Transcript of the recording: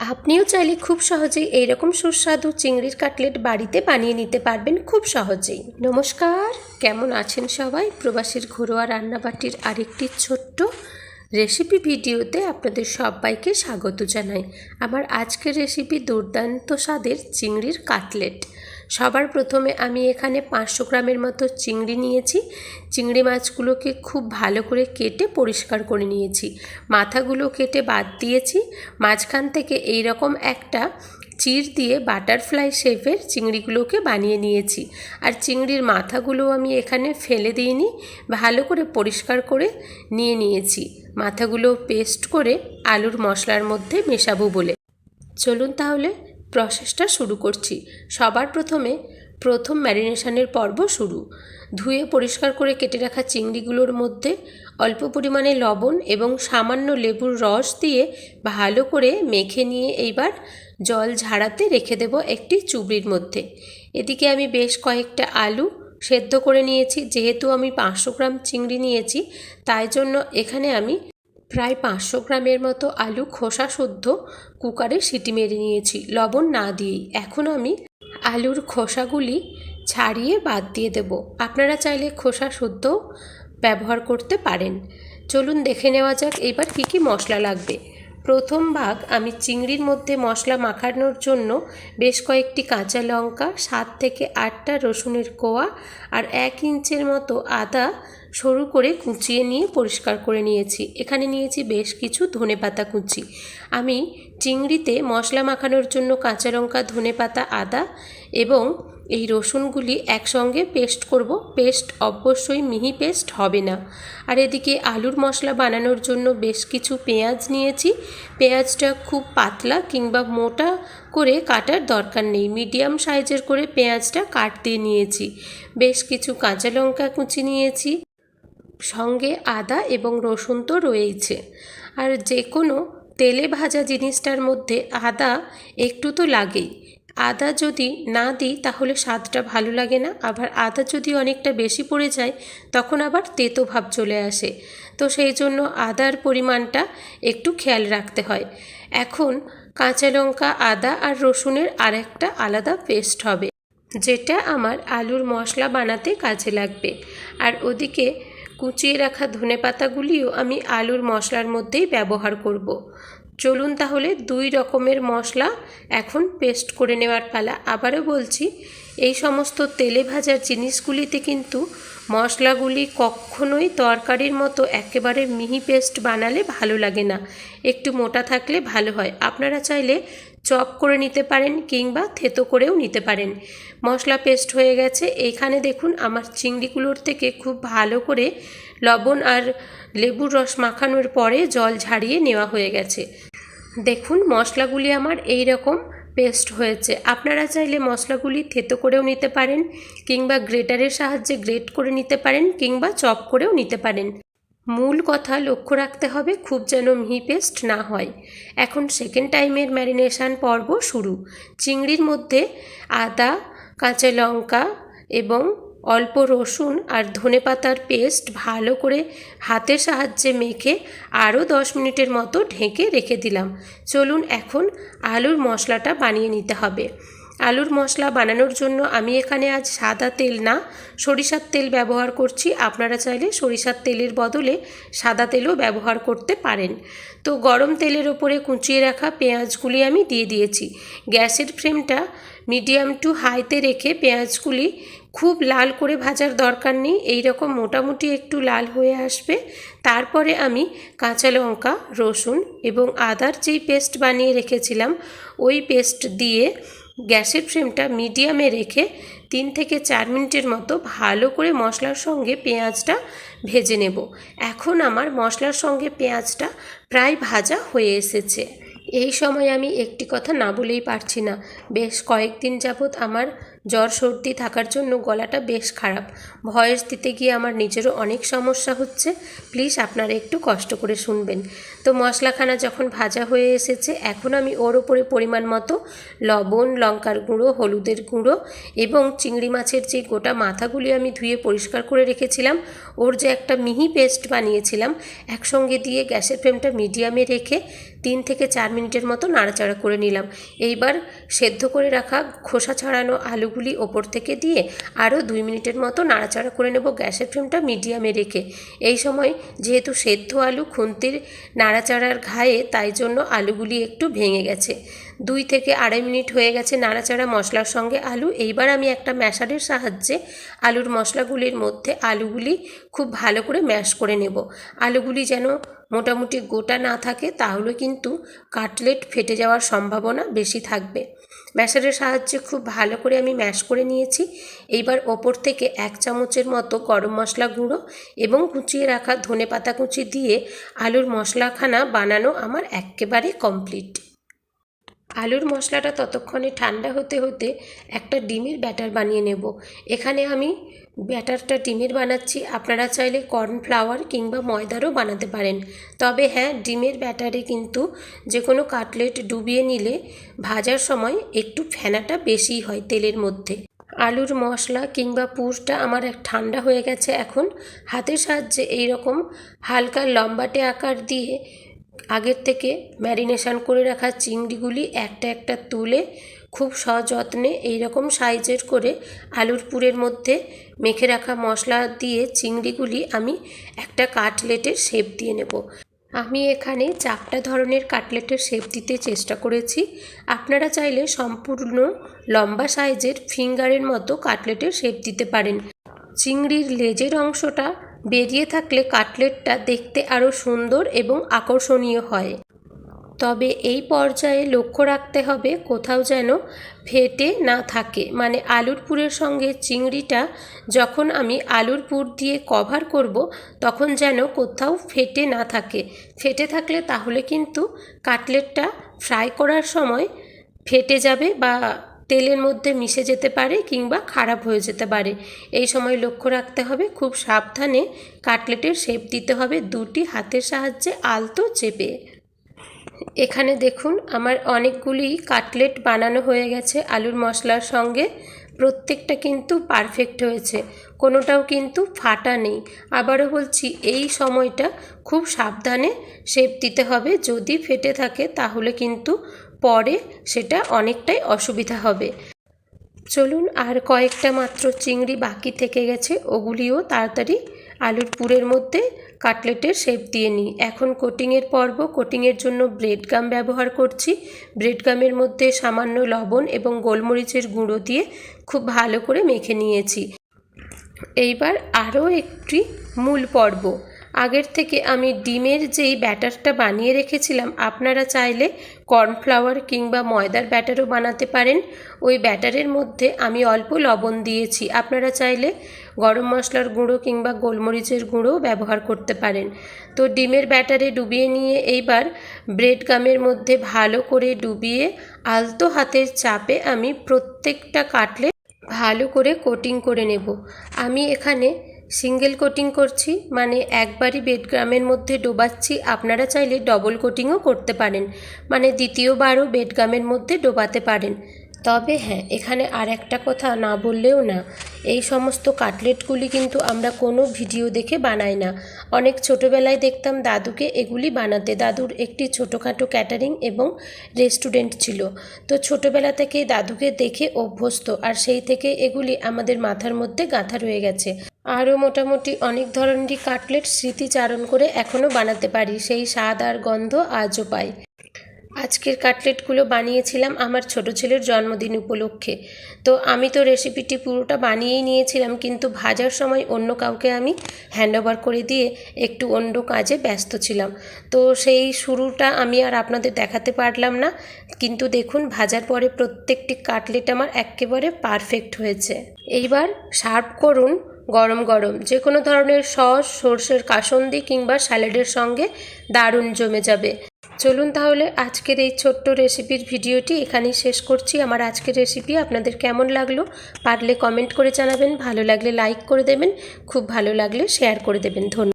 আপনিও চাইলে খুব সহজেই এইরকম সুস্বাদু চিংড়ির কাটলেট বাড়িতে বানিয়ে নিতে পারবেন খুব সহজেই। নমস্কার, কেমন আছেন সবাই? প্রবাসীর ঘরোয়া রান্নাবাটির আরেকটি ছোট্ট রেসিপি ভিডিওতে আপনাদের সবাইকে স্বাগত জানাই। আমার আজকের রেসিপি দুর্দান্ত স্বাদের চিংড়ির কাটলেট। সবার প্রথমে আমি এখানে পাঁচশো গ্রামের মতো চিংড়ি নিয়েছি। চিংড়ি মাছগুলোকে খুব ভালো করে কেটে পরিষ্কার করে নিয়েছি। মাথাগুলো কেটে বাদ দিয়েছি। মাঝখান থেকে এই রকম একটা চির দিয়ে বাটারফ্লাই শেপের চিংড়িগুলোকে বানিয়ে নিয়েছি। আর চিংড়ির মাথাগুলো আমি এখানে ফেলে দিইনি, ভালো করে পরিষ্কার করে নিয়ে নিয়েছি। মাথাগুলো পেস্ট করে আলুর মশলার মধ্যে মেশাবো বলে। চলুন তাহলে প্রসেসটা শুরু করছি। সবার প্রথমে প্রথম ম্যারিনেশনের পর্ব শুরু। ধুয়ে পরিষ্কার করে কেটে রাখা চিংড়িগুলোর মধ্যে অল্প পরিমাণে লবণ এবং সামান্য লেবুর রস দিয়ে ভালো করে মেখে নিয়ে এইবার জল ঝাড়াতে রেখে দেব একটি চুবড়ির মধ্যে। এদিকে আমি বেশ কয়েকটা আলু সেদ্ধ করে নিয়েছি। যেহেতু আমি পাঁচশো গ্রাম চিংড়ি নিয়েছি, তাই জন্য এখানে আমি প্রায় পাঁচশো গ্রামের মতো আলু খোসা শুদ্ধ কুকারে সিটি মেরে নিয়েছি, লবণ না দিয়েই। এখন আমি আলুর খোসাগুলি ছাড়িয়ে বাদ দিয়ে দেব। আপনারা চাইলে খোসা শুদ্ধ ব্যবহার করতে পারেন। চলুন দেখে নেওয়া যাক এবার কী কী মশলা লাগবে। প্রথম ভাগ আমি চিংড়ির মধ্যে মশলা মাখানোর জন্য বেশ কয়েকটি কাঁচা লঙ্কা, সাত থেকে আটটা রসুনের কোয়া আর এক ইঞ্চের মতো আদা সরু করে কুচিয়ে নিয়ে পরিষ্কার করে নিয়েছি। এখানে নিয়েছি বেশ কিছু ধনেপাতা কুচি। আমি চিংড়িতে মশলা মাখানোর জন্য কাঁচা লঙ্কা ধনেপাতা আদা এবং এই রসুনগুলি একসঙ্গে পেস্ট করব। পেস্ট অবশ্যই মিহি পেস্ট হবে না। আর এদিকে আলুর মশলা বানানোর জন্য বেশ কিছু পেঁয়াজ নিয়েছি। পেঁয়াজটা খুব পাতলা কিংবা মোটা করে কাটার দরকার নেই। মিডিয়াম সাইজের করে পেঁয়াজটা কাট দিয়ে নিয়েছি। বেশ কিছু কাঁচা লঙ্কা কুচি নিয়েছি। সঙ্গে আদা এবং রসুন তো রয়েইছে। আর যে কোনো তেলে ভাজা জিনিসটার মধ্যে আদা একটু তো লাগেই। আদা যদি না দিই তাহলে স্বাদটা ভালো লাগে না, আবার আদা যদি অনেকটা বেশি পড়ে যায় তখন আবার তেতো ভাব চলে আসে। তো সেই জন্য আদার পরিমাণটা একটু খেয়াল রাখতে হয়। এখন কাঁচা লঙ্কা, আদা আর রসুনের আরেকটা আলাদা পেস্ট হবে, যেটা আমার আলুর মশলা বানাতে কাজে লাগবে। আর ওদিকে কুচিয়ে রাখা ধনে পাতাগুলিও আমি আলুর মশলার মধ্যেই ব্যবহার করব। চলুন তাহলে দুই রকমের মশলা এখন পেস্ট করে নেওয়ার পালা আবারও বলছি, এই সমস্ত তেলে ভাজার জিনিসগুলিতে কিন্তু মশলাগুলি কখনোই তরকারির মতো একেবারে মিহি পেস্ট বানালে ভালো লাগে না। একটু মোটা থাকলে ভালো হয়। আপনারা চাইলে চপ করে নিতে পারেন কিংবা থেতো করেও নিতে পারেন। মশলা পেস্ট হয়ে গেছে। এইখানে দেখুন আমার চিংড়িগুলোর থেকে খুব ভালো করে লবণ আর লেবুর রস মাখানোর পরে জল ঝাড়িয়ে নেওয়া হয়ে গেছে। দেখুন মশলাগুলি আমার এই রকম পেস্ট হয়েছে। আপনারা চাইলে মশলাগুলি থেতো করেও নিতে পারেন, কিংবা গ্রেটারের সাহায্যে গ্রেট করে নিতে পারেন, কিংবা চপ করেও নিতে পারেন। মূল কথা লক্ষ্য রাখতে হবে, খুব যেন মিহি পেস্ট না হয়। এখন সেকেন্ড টাইমের ম্যারিনেশান পর্ব শুরু। চিংড়ির মধ্যে আদা, কাঁচা লঙ্কা এবং অল্প রসুন আর ধনেপাতার পেস্ট ভালো করে হাতের সাহায্যে মেখে আরও দশ মিনিটের মতো ঢেকে রেখে দিলাম। চলুন এখন আলুর মশলাটা বানিয়ে নিতে হবে। আলুর মশলা বানানোর জন্য আমি এখানে আজ সাদা তেল না, সরিষার তেল ব্যবহার করছি। আপনারা চাইলে সরিষার তেলের বদলে সাদা তেলও ব্যবহার করতে পারেন। তো গরম তেলের ওপরে কুচিয়ে রাখা পেঁয়াজগুলি আমি দিয়ে দিয়েছি। গ্যাসের ফ্লেমটা মিডিয়াম টু হাইতে রেখে পেঁয়াজগুলি খুব লাল করে ভাজার দরকার নেই এই রকম মোটামুটি একটু লাল হয়ে আসবে। তারপরে আমি কাঁচা লঙ্কা, রসুন এবং আদার যেই পেস্ট বানিয়ে রেখেছিলাম, ওই পেস্ট দিয়ে গ্যাসের ফ্লেমটা মিডিয়ামে রেখে তিন থেকে চার মিনিটের মতো ভালো করে মশলার সঙ্গে পেঁয়াজটা ভেজে নেব। এখন আমার মশলার সঙ্গে পেঁয়াজটা প্রায় ভাজা হয়ে এসেছে। এই সময় আমি একটি কথা না বলেই পারছি না। বেশ কয়েকদিন যাবৎ আমার জ্বর, সর্দি থাকার জন্য গলাটা বেশ খারাপ। ভয়েস দিতে গিয়ে আমার নিজেরও অনেক সমস্যা হচ্ছে। প্লিজ আপনারা একটু কষ্ট করে শুনবেন। তো মশলাখানা যখন ভাজা হয়ে এসেছে, এখন আমি ওর ওপরে পরিমাণ মতো লবণ, লঙ্কার গুঁড়ো, হলুদের গুঁড়ো এবং চিংড়ি মাছের যে গোটা মাথাগুলি আমি ধুয়ে পরিষ্কার করে রেখেছিলাম, ওর যে একটা মিহি পেস্ট বানিয়েছিলাম, একসঙ্গে দিয়ে গ্যাসের ফ্লেমটা মিডিয়ামে রেখে তিন থেকে চার মিনিটের মতো নাড়াচাড়া করে নিলাম। এইবার সেদ্ধ করে রাখা খোসা ছাড়ানো আলুগুলি ওপর থেকে দিয়ে আরও দুই মিনিটের মতো নাড়াচাড়া করে নেব গ্যাসের ফ্লেমটা মিডিয়ামে রেখে। এই সময় যেহেতু সেদ্ধ আলু খুন্তির নাড়াচাড়ার ঘায়ে, তাই জন্য আলুগুলি একটু ভেঙে গেছে। দুই থেকে আড়াই মিনিট হয়ে গেছে নাড়াচাড়া মশলার সঙ্গে আলু। এইবার আমি একটা ম্যাশারের সাহায্যে আলুর মশলাগুলির মধ্যে আলুগুলি খুব ভালো করে ম্যাশ করে নেব। আলুগুলি যেন মোটামুটি গোটা না থাকে, তাহলে কিন্তু কাটলেট ফেটে যাওয়ার সম্ভাবনা বেশি থাকবে। ম্যাশারের সাহায্যে খুব ভালো করে আমি ম্যাশ করে নিয়েছি। এইবার ওপর থেকে এক চামচের মতো গরম মশলা গুঁড়ো এবং কুচিয়ে রাখা ধনে পাতা কুচি দিয়ে আলুর মশলাখানা বানানো আমার একেবারে কমপ্লিট। আলুর মশলাটা ততক্ষণে ঠান্ডা হতে হতে একটা ডিমের ব্যাটার বানিয়ে নেব। এখানে আমি ব্যাটারটা ডিমের বানাচ্ছি। আপনারা চাইলে কর্নফ্লাওয়ার কিংবা ময়দারও বানাতে পারেন। তবে হ্যাঁ ডিমের ব্যাটারে কিন্তু যে কোনো কাটলেট ডুবিয়ে নিলে ভাজার সময় একটু ফেনাটা বেশি হয় তেলের মধ্যে। আলুর মশলা কিংবা পুরটা আমার এক ঠান্ডা হয়ে গেছে এখন। হাতের সাহায্যে এই রকম হালকা লম্বাটে আকার দিয়ে আগের থেকে ম্যারিনেশন করে রাখা চিংড়িগুলি একটা একটা তুলে খুব সযত্নে এইরকম সাইজের করে আলুর পুরের মধ্যে মেখে রাখা মশলা দিয়ে চিংড়িগুলি আমি একটা কাটলেটের শেপ দিয়ে নেব। আমি এখানে চারটা ধরনের কাটলেটের শেপ দিতে চেষ্টা করেছি। আপনারা চাইলে সম্পূর্ণ লম্বা সাইজের ফিঙ্গারের মতো কাটলেটের শেপ দিতে পারেন। চিংড়ির লেজের অংশটা বেরিয়ে থাকলে কাটলেটটা দেখতে আরও সুন্দর এবং আকর্ষণীয় হয়। তবে এই পর্যায়ে লক্ষ্য রাখতে হবে কোথাও যেন ফেটে না থাকে। মানে আলুর পুরের সঙ্গে চিংড়িটা যখন আমি আলুর পুর দিয়ে কভার করব, তখন যেন কোথাও ফেটে না থাকে। ফেটে থাকলে তাহলে কিন্তু কাটলেটটা ফ্রাই করার সময় ফেটে যাবে বা তেলের মধ্যে মিশে যেতে পারে কিংবা খারাপ হয়ে যেতে পারে। এই সময় লক্ষ্য রাখতে হবে, খুব সাবধানে কাটলেটের শেপ দিতে হবে দুটি হাতের সাহায্যে আলতো চেপে। এখানে দেখুন, আমার অনেকগুলি কাটলেট বানানো হয়ে গেছে আলুর মশলার সঙ্গে। প্রত্যেকটা কিন্তু পারফেক্ট হয়েছে, কোনোটাও কিন্তু ফাটা নেই। আবারও বলছি, এই সময়টা খুব সাবধানে শেপ দিতে হবে। যদি ফেটে থাকে, তাহলে কিন্তু পরে সেটা অনেকটাই অসুবিধা হবে। চলুন আর কয়েকটা মাত্র চিংড়ি বাকি থেকে গেছে, ওগুলিও তাড়াতাড়ি আলুর পুরের মধ্যে কাটলেটের শেপ দিয়ে নিই। এখন কোটিংয়ের পর্ব কোটিংয়ের জন্য ব্রেড গাম ব্যবহার করছি। ব্রেড গামের মধ্যে সামান্য লবণ এবং গোলমরিচের গুঁড়ো দিয়ে খুব ভালো করে মেখে নিয়েছি। এইবার আরও একটি মূল পর্ব। আগের থেকে আমি ডিমের যেই ব্যাটারটা বানিয়ে রেখেছিলাম, আপনারা চাইলে কর্নফ্লাওয়ার কিংবা ময়দার ব্যাটারও বানাতে পারেন। ওই ব্যাটারের মধ্যে আমি অল্প লবণ দিয়েছি, আপনারা চাইলে গরম মশলার গুঁড়ো কিংবা গোলমরিচের গুঁড়োও ব্যবহার করতে পারেন। তো ডিমের ব্যাটারে ডুবিয়ে নিয়ে এইবার ব্রেড গামের মধ্যে ভালো করে ডুবিয়ে আলতো হাতের চাপে আমি প্রত্যেকটা কাটলে ভালো করে কোটিং করে নেব। আমি এখানে সিঙ্গেল কোটিং করছি মানে একবারই বেডগ্রামের মধ্যে ডোবাচ্ছি, আপনারা চাইলে ডবল কোটিংও করতে পারেন মানে দ্বিতীয়বারও বেডগ্রামের মধ্যে ডোবাতে পারেন। তবে হ্যাঁ এখানে আর একটা কথা না বললেও না, এই সমস্ত কাটলেটগুলি কিন্তু আমরা কোনো ভিডিও দেখে বানাই না। অনেক ছোটোবেলায় দেখতাম দাদুকে এগুলি বানাতে। দাদুর একটি ছোটোখাটো ক্যাটারিং এবং রেস্টুরেন্ট ছিল। তো ছোটোবেলা থেকে দাদুকে দেখে অভ্যস্ত, আর সেই থেকে এগুলি আমাদের মাথার মধ্যে গাঁথা রয়ে গেছে। আরও মোটামুটি অনেক ধরনেরই কাটলেট স্মৃতিচারণ করে এখনও বানাতে পারি, সেই স্বাদ আর গন্ধ আজও পাই। আজকের কাটলেটগুলো বানিয়েছিলাম আমার ছোট ছেলের জন্মদিন উপলক্ষে। তো আমি তো রেসিপিটি পুরোটা বানিয়েই নিয়েছিলাম, কিন্তু ভাজার সময় অন্য কাউকে আমি হ্যান্ডওভার করে দিয়ে একটু অন্য কাজে ব্যস্ত ছিলাম। তো সেই শুরুটা আমি আর আপনাদের দেখাতে পারলাম না, কিন্তু দেখুন ভাজার পরে প্রত্যেকটি কাটলেট আমার একেবারে পারফেক্ট হয়েছে। এইবার সার্ভ করুন গরম গরম। যে কোনো ধরনের সস, সর্ষের কাসন্দি কিংবা স্যালাডের সঙ্গে দারুণ জমে যাবে। চলুন তাহলে আজকের এই ছোট্ট রেসিপির ভিডিওটি এখানেই শেষ করছি। আমার আজকের রেসিপি আপনাদের কেমন লাগল পারলে কমেন্ট করে জানাবেন, ভালো লাগলে লাইক করে দেবেন, খুব ভালো লাগলে শেয়ার করে দেবেন। ধন্যবাদ।